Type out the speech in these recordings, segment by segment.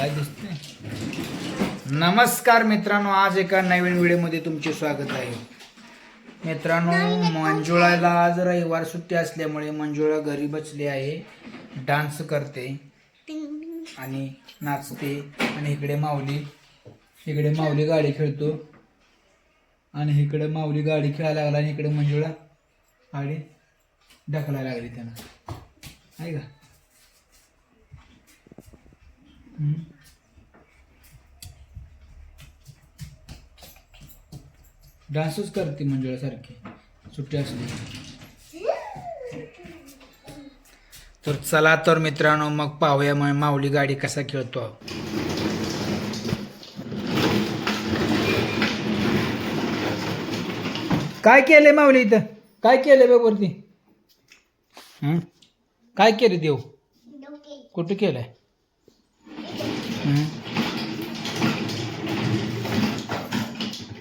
काय दिसते नमस्कार मित्रांनो आज एका नवीन व्हिडिओमध्ये तुमचे स्वागत आहे. मित्रांनो मंजुळाला आज रविवार सुट्टी असल्यामुळे मंजुळा घरी बसली आहे डान्स करते आणि नाचते आणि इकडे माऊली इकडे माऊली गाडी खेळतो. आणि इकडे माऊली गाडी खेळायला लागला आणि इकडे मंजुळा गाडी ढकलायला लागली त्यानं. आहे का? डान्सच करते मंजुळासारखी. सुट्टी असली. तर चला तर मित्रांनो मग पाहूया मग माऊली गाडी कसा खेळतो काय केलंय माऊली इथं? काय वरती? हं? काय केलं देव? कुठं केलंय?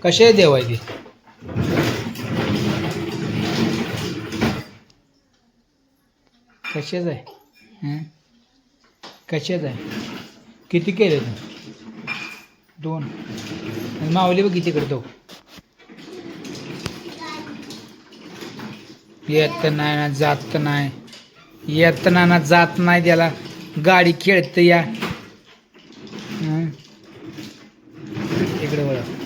कसे आहे देव आहे ते? कशाच आहे? कशाच आहे? किती केले तू? दोन. मावली बघ किती करतो. येत नाही ना जात नाही. येत ना ना जात नाही त्याला. गाडी खेळत या. इकडे बघा